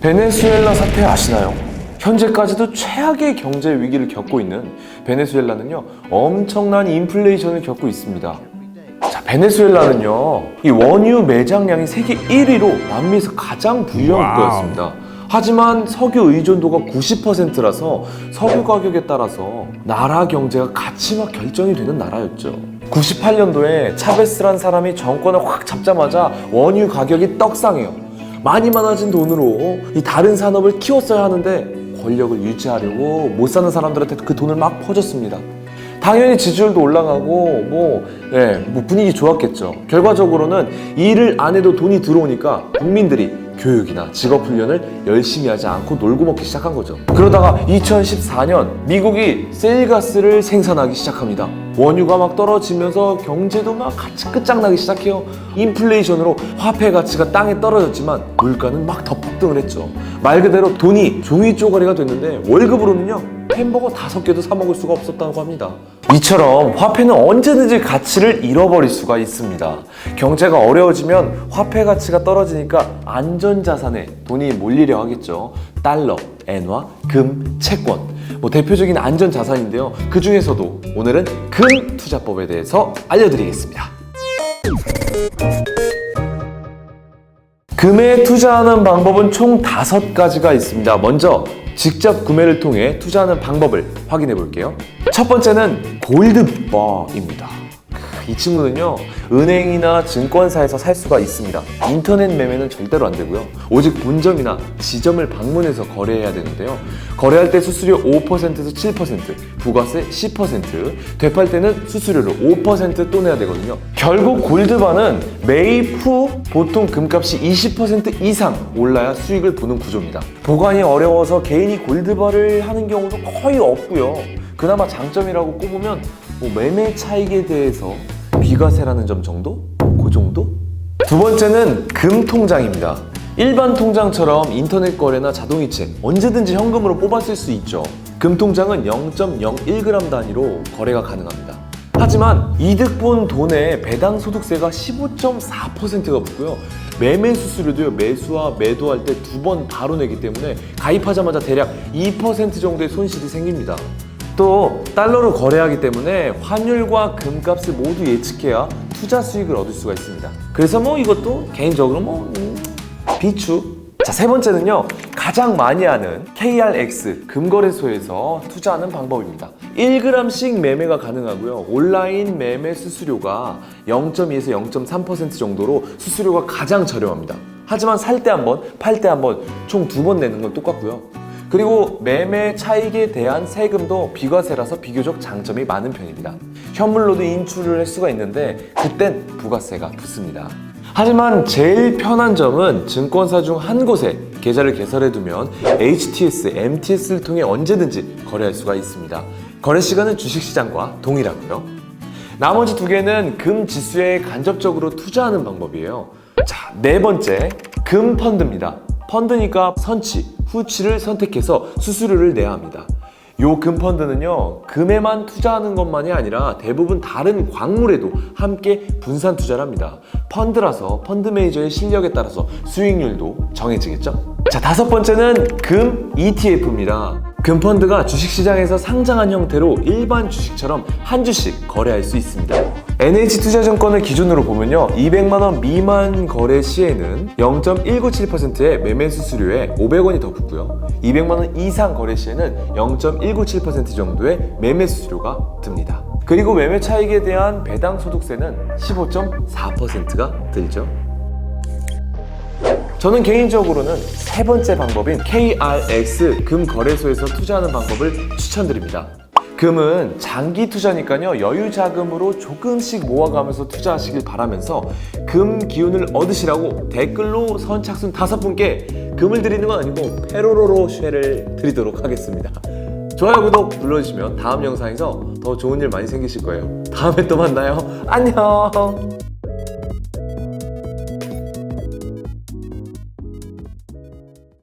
베네수엘라 사태 아시나요? 현재까지도 최악의 경제 위기를 겪고 있는 베네수엘라는요 엄청난 인플레이션을 겪고 있습니다. 자, 베네수엘라는요 이 원유 매장량이 세계 1위로 남미에서 가장 부유한 국가였습니다. 하지만 석유 의존도가 90%라서 석유 가격에 따라서 나라 경제가 가치막 결정이 되는 나라였죠. 98년도에 차베스란 사람이 정권을 확 잡자마자 원유 가격이 떡상해요. 많이 많아진 돈으로 이 다른 산업을 키웠어야 하는데 권력을 유지하려고 못 사는 사람들한테 그 돈을 막 퍼줬습니다. 당연히 지지율도 올라가고 뭐, 예, 뭐 분위기 좋았겠죠. 결과적으로는 일을 안 해도 돈이 들어오니까 국민들이 교육이나 직업 훈련을 열심히 하지 않고 놀고 먹기 시작한 거죠. 그러다가 2014년 미국이 셀가스를 생산하기 시작합니다. 원유가 막 떨어지면서 경제도 막 같이 끝장나기 시작해요. 인플레이션으로 화폐 가치가 땅에 떨어졌지만 물가는 막 더 폭등을 했죠. 말 그대로 돈이 종이 쪼가리가 됐는데 월급으로는요 햄버거 다섯 개도 사 먹을 수가 없었다고 합니다. 이처럼 화폐는 언제든지 가치를 잃어버릴 수가 있습니다. 경제가 어려워지면 화폐 가치가 떨어지니까 안전자산에 돈이 몰리려 하겠죠. 달러, 엔화, 금, 채권. 뭐 대표적인 안전자산인데요. 그 중에서도 오늘은 금 투자법에 대해서 알려드리겠습니다. 금에 투자하는 방법은 총 다섯 가지가 있습니다. 먼저 직접 구매를 통해 투자하는 방법을 확인해 볼게요. 첫 번째는 골드바입니다. 이 친구는요 은행이나 증권사에서 살 수가 있습니다. 인터넷 매매는 절대로 안 되고요. 오직 본점이나 지점을 방문해서 거래해야 되는데요. 거래할 때 수수료 5%에서 7% 부가세 10% 되팔 때는 수수료를 5%또 내야 되거든요. 결국 골드바는 매입 후 보통 금값이 20% 이상 올라야 수익을 보는 구조입니다. 보관이 어려워서 개인이 골드바를 하는 경우도 거의 없고요. 그나마 장점이라고 꼽으면 뭐 매매 차익에 대해서 비과세라는 점 정도? 그 정도? 두 번째는 금 통장입니다. 일반 통장처럼 인터넷 거래나 자동이체 언제든지 현금으로 쓸수 있죠. 금 통장은 0.01g 단위로 거래가 가능합니다. 하지만 이득 본 돈의 배당 소득세가 15.4%가 붙고요. 매매 수수료도요 매수와 매도할 때 두 번 바로 내기 때문에 가입하자마자 대략 2% 정도의 손실이 생깁니다. 또 달러로 거래하기 때문에 환율과 금값을 모두 예측해야 투자 수익을 얻을 수가 있습니다. 그래서 뭐 이것도 개인적으로 뭐 음, 비추. 자, 세 번째는요. 가장 많이 하는 KRX 금거래소에서 투자하는 방법입니다. 1g씩 매매가 가능하고요. 온라인 매매 수수료가 0.2에서 0.3% 정도로 수수료가 가장 저렴합니다. 하지만 살 때 한 번, 팔 때 한 번, 총 두 번 내는 건 똑같고요. 그리고 매매 차익에 대한 세금도 비과세라서 비교적 장점이 많은 편입니다. 현물로도 인출을 할 수가 있는데 그땐 부가세가 붙습니다. 하지만 제일 편한 점은 증권사 중 한 곳에 계좌를 개설해 두면 HTS, MTS를 통해 언제든지 거래할 수가 있습니다. 거래 시간은 주식시장과 동일하고요. 나머지 두 개는 금 지수에 간접적으로 투자하는 방법이에요. 자, 네 번째, 금 펀드입니다. 펀드니까 선치, 후치를 선택해서 수수료를 내야 합니다. 요 금펀드는요, 금에만 투자하는 것만이 아니라 대부분 다른 광물에도 함께 분산 투자를 합니다. 펀드라서 펀드 매니저의 실력에 따라서 수익률도 정해지겠죠? 자, 다섯 번째는 금 ETF입니다. 금펀드가 주식시장에서 상장한 형태로 일반 주식처럼 한 주씩 거래할 수 있습니다. NH투자증권을 기준으로 보면요. 200만원 미만 거래 시에는 0.197%의 매매 수수료에 500원이 더 붙고요. 200만원 이상 거래 시에는 0.197% 정도의 매매 수수료가 듭니다. 그리고 매매 차익에 대한 배당 소득세는 15.4%가 들죠. 저는 개인적으로는 세 번째 방법인 KRX 금 거래소에서 투자하는 방법을 추천드립니다. 금은 장기 투자니까요 여유 자금으로 조금씩 모아가면서 투자하시길 바라면서 금 기운을 얻으시라고 댓글로 선착순 다섯 분께 금을 드리는 건 아니고 페로로로 쉐를 드리도록 하겠습니다. 좋아요 구독 눌러주시면 다음 영상에서 더 좋은 일 많이 생기실 거예요. 다음에 또 만나요. 안녕.